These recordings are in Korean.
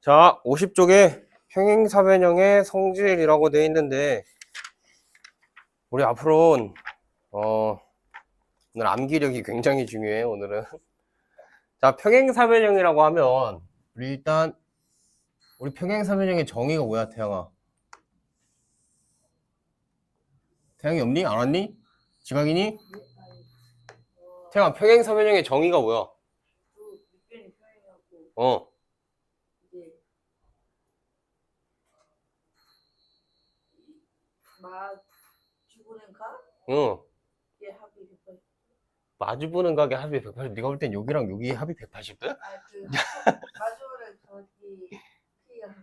자, 50쪽에 평행사변형의 성질이라고 되어 있는데, 우리 앞으로는, 어, 오늘 암기력이 굉장히 중요해, 오늘은. 자, 평행사변형이라고 하면, 우리 일단, 우리 평행사변형의 정의가 뭐야, 태양아? 태양이 없니? 안 왔니? 지각이니? 태양아, 평행사변형의 정의가 뭐야? 어, 이제 마주보는 가? 응. 이게 합이 180. 마주보는 가게 합이 180. 네가 볼 땐 여기랑 여기 합이 180도야? 아그 마주보는 저기 크기가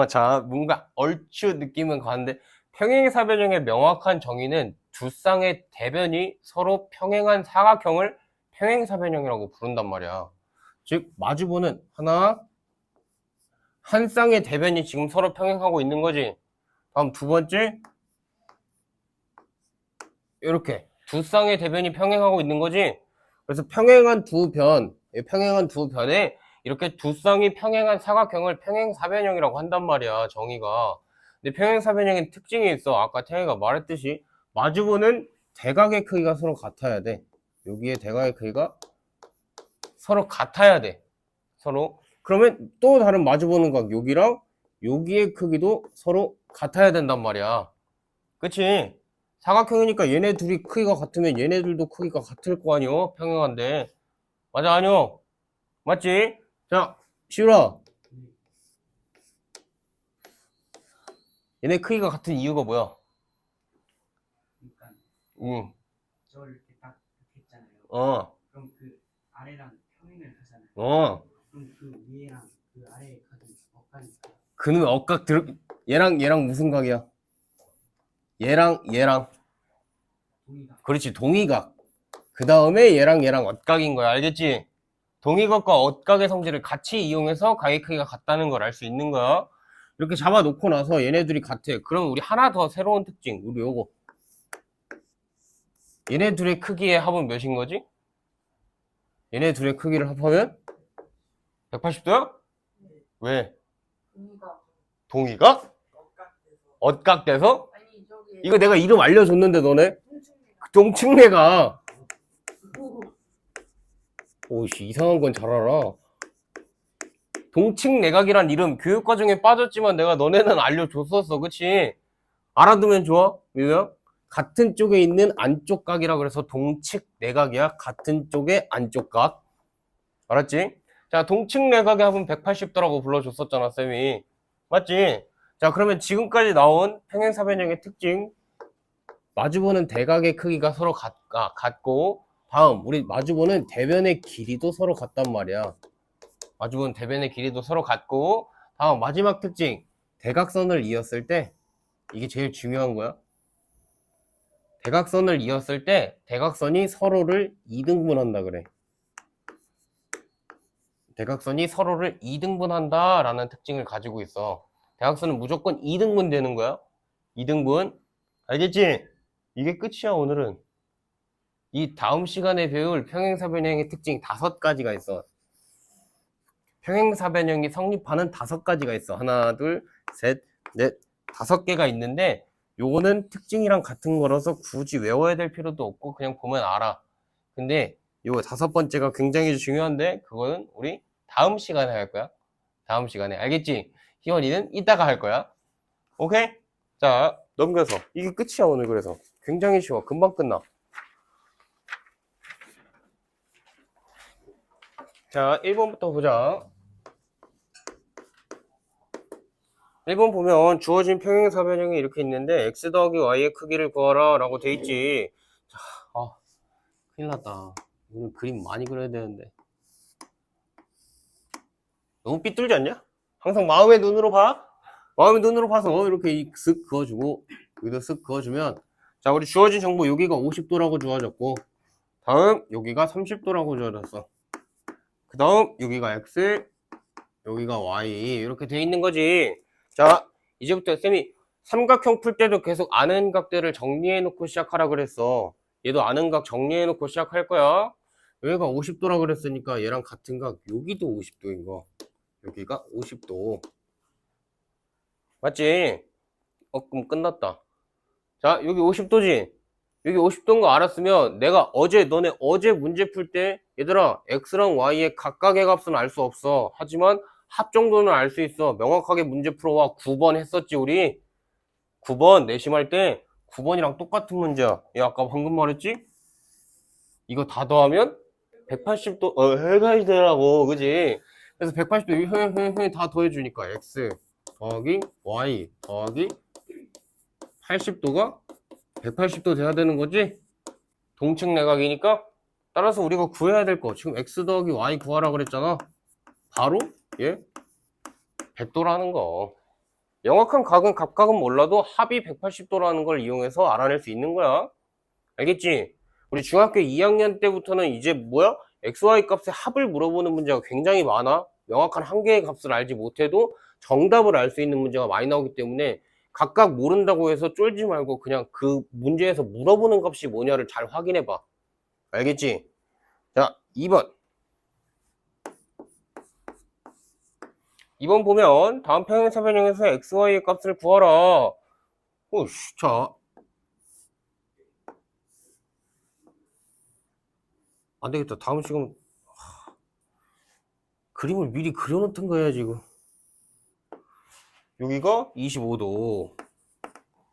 어, 자, 뭔가 얼추 느낌은 가는데 평행사변형의 명확한 정의는 두 쌍의 대변이 서로 평행한 사각형을 평행사변형이라고 부른단 말이야. 즉, 마주보는 하나, 한 쌍의 대변이 지금 서로 평행하고 있는 거지. 다음 두 번째, 이렇게 두 쌍의 대변이 평행하고 있는 거지. 그래서 평행한 두 변, 이 평행한 두 변에 이렇게 두 쌍이 평행한 사각형을 평행사변형이라고 한단 말이야, 정의가. 근데 평행사변형의 특징이 있어. 아까 태영이가 말했듯이 마주보는 대각의 크기가 서로 같아야 돼. 여기에 대각의 크기가 서로 같아야 돼. 서로. 그러면 또 다른 마주보는 각 여기랑 여기의 크기도 서로 같아야 된단 말이야. 그치? 사각형이니까 얘네 둘이 크기가 같으면 얘네들도 크기가 같을 거 아니요? 평행한데. 맞아, 아니요? 맞지? 자, 시우라. 얘네 크기가 같은 이유가 뭐야? 그러니까 응, 저를 이렇게 딱 이렇게 했잖아요. 어, 그럼 그 아래랑 평행을 하잖아요. 어. 그럼 그 위에랑 그 아래의 각이 엇가니까 그는 억각 들, 얘랑 얘랑 무슨 각이야? 얘랑 얘랑. 그렇지, 동의각. 그 다음에 얘랑 얘랑 엇각인 거야. 알겠지? 동의각과 엇각의 성질을 같이 이용해서 각의 크기가 같다는 걸 알 수 있는 거야. 이렇게 잡아놓고 나서 얘네들이 같아. 그럼 우리 하나 더 새로운 특징. 우리 요거. 얘네 둘의 크기의 합은 몇인 거지? 얘네 둘의 크기를 합하면 180도야? 왜? 동의가 동의각? 엇각돼서 이거 내가 이름 알려줬는데 너네? 동측내가 오씨 이상한 건 잘 알아. 동측내각이란 이름 교육과정에 빠졌지만 내가 너네는 알려줬었어, 그치? 알아두면 좋아, 미우야? 같은 쪽에 있는 안쪽 각이라 그래서 동측내각이야. 같은 쪽의 안쪽 각. 알았지? 자, 동측내각의 합은 180도라고 불러줬었잖아, 쌤이. 맞지? 자, 그러면 지금까지 나온 평행사변형의 특징. 마주보는 대각의 크기가 서로 같, 아, 같고, 다음, 우리 마주보는 대변의 길이도 서로 같단 말이야. 마주보는 대변의 길이도 서로 같고, 다음, 마지막 특징. 대각선을 이었을 때, 이게 제일 중요한 거야. 대각선을 이었을 때, 대각선이 서로를 2등분한다 그래. 대각선이 서로를 2등분한다 라는 특징을 가지고 있어. 대각선은 무조건 2등분 되는 거야. 2등분. 알겠지? 이게 끝이야, 오늘은. 이 다음 시간에 배울 평행사변형의 특징 다섯 가지가 있어. 평행사변형이 성립하는 다섯 가지가 있어. 하나, 둘, 셋, 넷, 다섯 개가 있는데, 요거는 특징이랑 같은 거라서 굳이 외워야 될 필요도 없고, 그냥 보면 알아. 근데, 요거 다섯 번째가 굉장히 중요한데, 그거는 우리 다음 시간에 할 거야. 다음 시간에. 알겠지? 희원이는 이따가 할 거야. 오케이? 자, 넘겨서. 이게 끝이야, 오늘 그래서. 굉장히 쉬워. 금방 끝나. 자, 1번부터 보자. 1번 보면 주어진 평행사 변형이 이렇게 있는데 x 더하기 y의 크기를 구하라 라고 돼 있지. 자, 아, 큰일 났다. 오늘 그림 많이 그려야 되는데. 너무 삐뚤지 않냐? 항상 마음의 눈으로 봐. 마음의 눈으로 봐서 이렇게 쓱 그어주고 여기도 쓱 그어주면 자 우리 주어진 정보 여기가 50도라고 주어졌고 다음 여기가 30도라고 주어졌어. 그 다음 여기가 x 여기가 y 이렇게 돼 있는 거지. 자 이제부터 쌤이 삼각형 풀 때도 계속 아는 각들을 정리해 놓고 시작하라 그랬어. 얘도 아는 각 정리해 놓고 시작할 거야. 여기가 50도라 그랬으니까 얘랑 같은 각 여기도 50도인 거. 여기가 50도. 맞지? 어, 그럼 끝났다. 자, 여기 50도지? 여기 50도인 거 알았으면 내가 어제, 너네 어제 문제 풀 때, 얘들아, x랑 y의 각각의 값은 알 수 없어. 하지만 합 정도는 알 수 있어. 명확하게 문제 풀어와. 9번 했었지, 우리? 9번 내심할 때 9번이랑 똑같은 문제야. 얘 아까 방금 말했지? 이거 다 더하면 180도, 어, 해가야 되라고, 그지? 그래서 180도, 회, 회, 회, 다 더해주니까, x 더하기 y 더하기 80도가 180도 돼야 되는 거지? 동측 내각이니까 따라서 우리가 구해야 될 거 지금 x 더하기 y 구하라 그랬잖아 바로 얘 100도라는 거 명확한 각은 각각은 몰라도 합이 180도라는 걸 이용해서 알아낼 수 있는 거야 알겠지? 우리 중학교 2학년 때부터는 이제 뭐야? Xy 값의 합을 물어보는 문제가 굉장히 많아 명확한 한 개의 값을 알지 못해도 정답을 알 수 있는 문제가 많이 나오기 때문에 각각 모른다고 해서 쫄지 말고 그냥 그 문제에서 물어보는 값이 뭐냐를 잘 확인해 봐. 알겠지? 자, 2번. 2번 보면 다음 평행사 변형에서 xy의 값을 구하라. 오씨, 자. 안 되겠다. 다음 시간 하, 그림을 미리 그려놓던 거야 지금. 여기가 25도.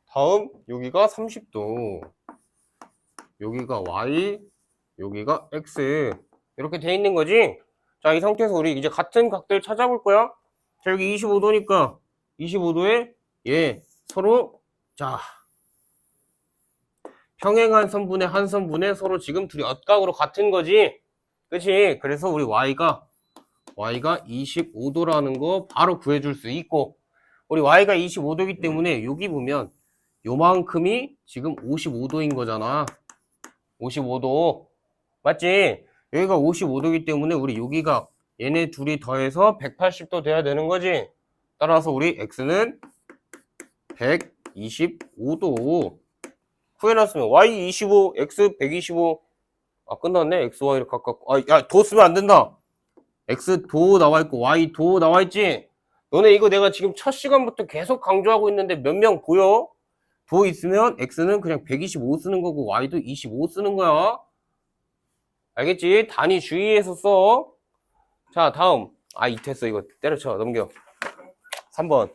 다음 여기가 30도. 여기가 y, 여기가 x. 이렇게 돼 있는 거지? 자, 이 상태에서 우리 이제 같은 각들 찾아볼 거야. 자, 여기 25도니까 25도에 얘 서로 자 평행한 선분의 한 선분에 서로 지금 둘이 엇각으로 같은 거지. 그치? 그래서 우리 y가 y가 25도라는 거 바로 구해줄 수 있고 우리 y가 25도이기 때문에 여기 보면 요만큼이 지금 55도인 거잖아 55도 맞지? 여기가 55도이기 때문에 우리 여기가 얘네 둘이 더해서 180도 돼야 되는 거지 따라서 우리 x는 125도 구해놨으면 y 25, x 125 아 끝났네 x, y를 각각 아야도 쓰면 안 된다 x 도 나와 있고 y 도 나와 있지 너네 이거 내가 지금 첫 시간부터 계속 강조하고 있는데 몇 명 보여? 도 있으면 x는 그냥 125 쓰는 거고 y도 25 쓰는 거야. 알겠지? 단위 주의해서 써. 자, 다음. 아, 이태어 이거 때려쳐. 넘겨. 3번.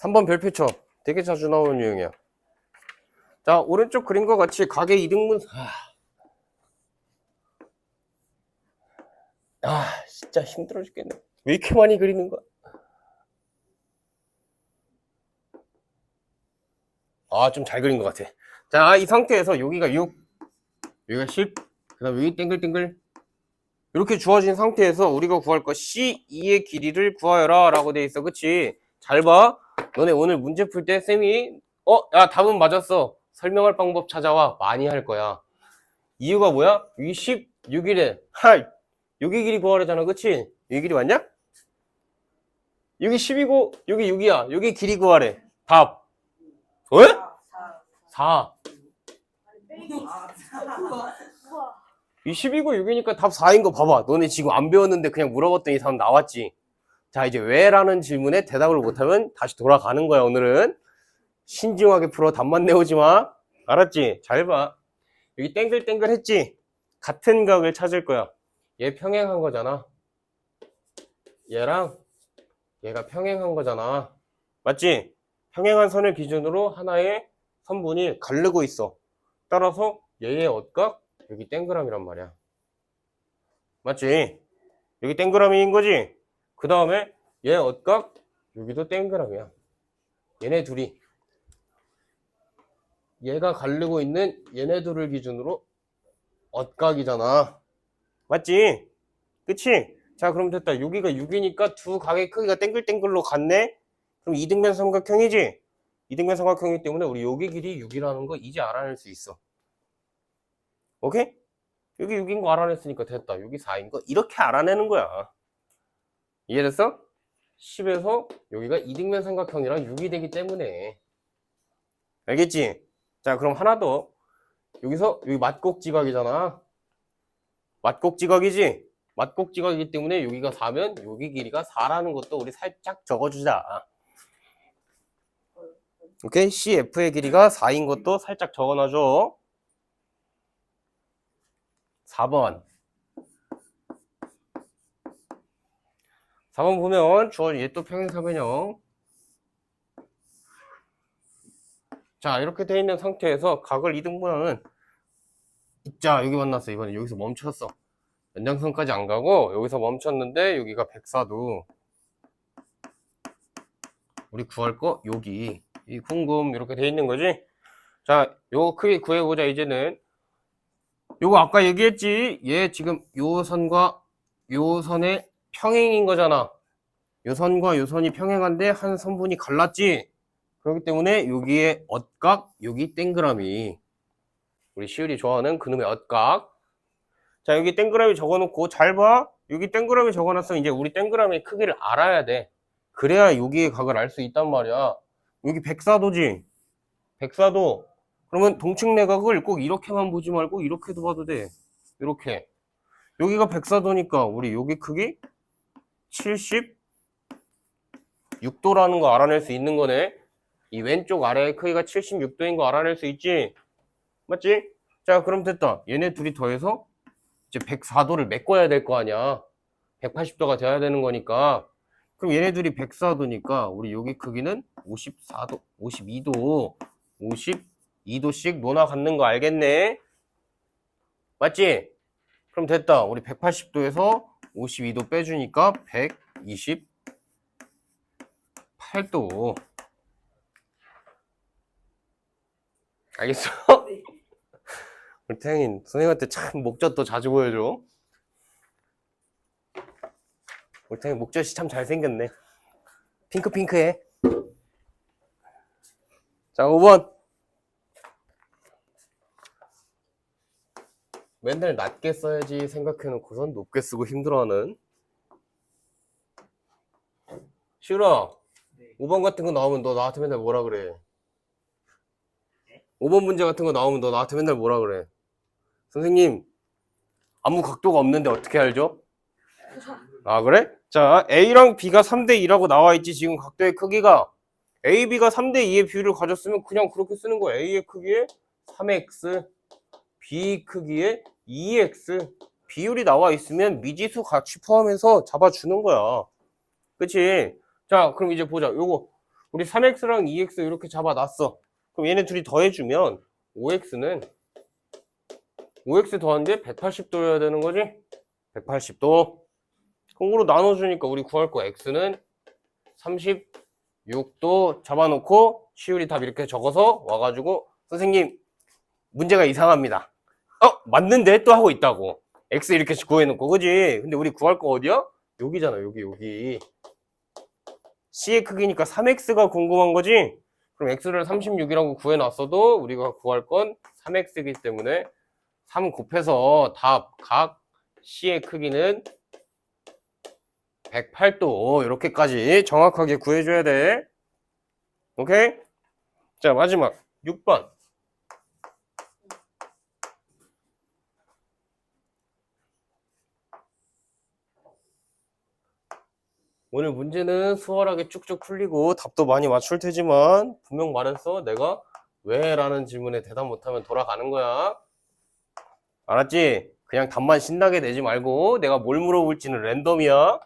삼번 별표 쳐. 되게 자주 나오는 유형이야. 자, 오른쪽 그림과 같이 가게 이등분. 아, 아, 진짜 힘들어 죽겠네. 왜 이렇게 많이 그리는 거야? 아, 좀 잘 그린 것 같아. 자, 이 상태에서 여기가 6, 여기가 10, 그 다음 여기 땡글땡글. 이렇게 주어진 상태에서 우리가 구할 거 C2의 길이를 구하여라 라고 돼 있어. 그치? 잘 봐. 너네 오늘 문제 풀 때 쌤이, 어, 야, 답은 맞았어. 설명할 방법 찾아와. 많이 할 거야. 이유가 뭐야? 이 16일에, 하이, 여기 길이 구하래잖아. 그치? 여기 길이 맞냐? 여기 10이고, 여기 6이야. 여기 길이 구하래. 답. 왜? 4. 이 10이고 6이니까 답 4인 거 봐봐. 너네 지금 안 배웠는데 그냥 물어봤더니 답 나왔지. 자, 이제 왜라는 질문에 대답을 못하면 다시 돌아가는 거야, 오늘은. 신중하게 풀어. 답만 내오지 마. 알았지? 잘 봐. 여기 땡글땡글 했지? 같은 각을 찾을 거야. 얘 평행한 거잖아. 얘랑 얘가 평행한 거잖아. 맞지? 평행한 선을 기준으로 하나의 선분이 가르고 있어. 따라서 얘의 엇각 여기 땡그람이란 말이야. 맞지? 여기 땡그람인 거지? 그 다음에 얘 엇각 여기도 땡그람이야. 얘네 둘이 얘가 가르고 있는 얘네 둘을 기준으로 엇각이잖아. 맞지? 그치? 자, 그럼 됐다. 여기가 6이니까 두 각의 크기가 땡글땡글로 같네? 그럼 이등변 삼각형이지? 이등변 삼각형이기 때문에 우리 여기 길이 6이라는 거 이제 알아낼 수 있어. 오케이? 여기 6인 거 알아냈으니까 됐다. 여기 4인 거 이렇게 알아내는 거야. 이해됐어? 10에서 여기가 이등변 삼각형이랑 6이 되기 때문에 알겠지? 자, 그럼 하나 더. 여기서 여기 맞곡지각이잖아. 맞곡지각이지? 맞곡지각이기 때문에 여기가 4면 여기 길이가 4라는 것도 우리 살짝 적어주자. 오케이? CF의 길이가 4인 것도 살짝 적어놔줘. 4번. 4번 보면 주어진 얘또 평행 사변형. 자, 이렇게 돼 있는 상태에서 각을 이등분하는 자, 여기 만났어. 이번에 여기서 멈췄어. 연장선까지 안 가고 여기서 멈췄는데 여기가 104도. 우리 구할 거 여기 이 궁금 이렇게 돼 있는 거지. 자, 요거 크게 구해보자 이제는. 요거 아까 얘기했지. 얘 지금 요 선과 요 선의 평행인 거잖아. 요 선과 요 선이 평행한데 한 선분이 갈랐지. 그렇기 때문에 여기에 엇각, 여기 땡그라미. 우리 시율이 좋아하는 그놈의 엇각. 자, 여기 땡그라미 적어놓고 잘 봐. 여기 땡그라미 적어놨으면 이제 우리 땡그라미의 크기를 알아야 돼. 그래야 여기의 각을 알 수 있단 말이야. 여기 104도지? 104도. 그러면 동측 내각을 꼭 이렇게만 보지 말고 이렇게도 봐도 돼. 이렇게. 여기가 104도니까 우리 여기 크기 76도라는 거 알아낼 수 있는 거네. 이 왼쪽 아래의 크기가 76도인 거 알아낼 수 있지? 맞지? 자, 그럼 됐다. 얘네 둘이 더해서 이제 104도를 메꿔야 될 거 아니야. 180도가 돼야 되는 거니까. 그럼 얘네 둘이 104도니까 우리 여기 크기는 54도, 52도, 52도씩 논아 갖는 거 알겠네? 맞지? 그럼 됐다. 우리 180도에서 52도 빼주니까 128도. 알겠어? 우리 태양인 선생님한테 참 목젖도 자주 보여줘. 우리 태양이 목젖이 참 잘생겼네. 핑크핑크해. 자, 5번. 맨날 낮게 써야지 생각해놓고선 높게 쓰고 힘들어하는. 시우라, 네. 5번 같은 거 나오면 너 나한테 맨날 뭐라 그래? 5번 문제 같은 거 나오면 너 나한테 맨날 뭐라 그래? 선생님, 아무 각도가 없는데 어떻게 알죠? 아, 그래? 자, A랑 B가 3대 2라고 나와 있지, 지금 각도의 크기가. A, B가 3대 2의 비율을 가졌으면 그냥 그렇게 쓰는 거야. A의 크기에 3X, B 크기에 2X. 비율이 나와 있으면 미지수 같이 포함해서 잡아주는 거야. 그치? 자, 그럼 이제 보자. 요거, 우리 3X랑 2X 이렇게 잡아놨어. 그럼 얘네 둘이 더해주면 5X는 5X 더한데 180도여야 되는 거지? 180도. 그거로 나눠주니까 우리 구할 거 X는 36도 잡아놓고 시율이 답 이렇게 적어서 와가지고 선생님 문제가 이상합니다. 어? 맞는데? 또 하고 있다고. X 이렇게 구해놓고 그지? 근데 우리 구할 거 어디야? 여기잖아 여기 여기. C의 크기니까 3X가 궁금한 거지? 그럼 X를 36이라고 구해놨어도 우리가 구할 건 3X이기 때문에 3 곱해서 답 각 C의 크기는 108도 이렇게까지 정확하게 구해줘야 돼. 오케이? 자 마지막 6번. 오늘 문제는 수월하게 쭉쭉 풀리고 답도 많이 맞출 테지만 분명 말했어 내가 왜? 라는 질문에 대답 못하면 돌아가는 거야 알았지? 그냥 답만 신나게 내지 말고 내가 뭘 물어볼지는 랜덤이야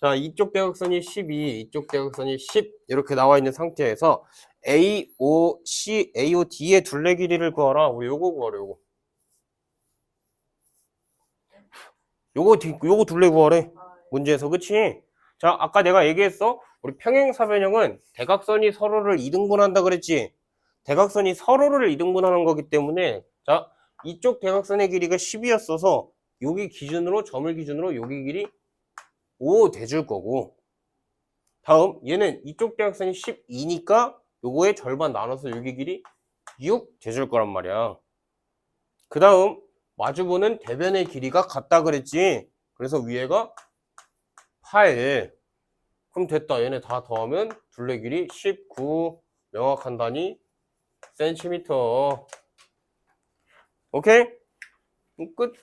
자 이쪽 대각선이 12 이쪽 대각선이 10 이렇게 나와 있는 상태에서 AOC, AOD의 둘레 길이를 구하라 우리 요거 구하래 요거 요거, 뒤- 요거 둘레 구하래 아, 문제에서 그치? 자 아까 내가 얘기했어? 우리 평행사변형은 대각선이 서로를 이등분한다 그랬지. 대각선이 서로를 이등분하는 거기 때문에 자 이쪽 대각선의 길이가 10이었어서 여기 기준으로 점을 기준으로 여기 길이 5 돼줄 거고. 다음 얘는 이쪽 대각선이 12니까 요거의 절반 나눠서 여기 길이 6 돼줄 거란 말이야. 그 다음 마주보는 대변의 길이가 같다 그랬지. 그래서 위에가 8 그럼 됐다. 얘네 다 더하면 둘레 길이 19 명확한 단위 센티미터. 오케이? 끝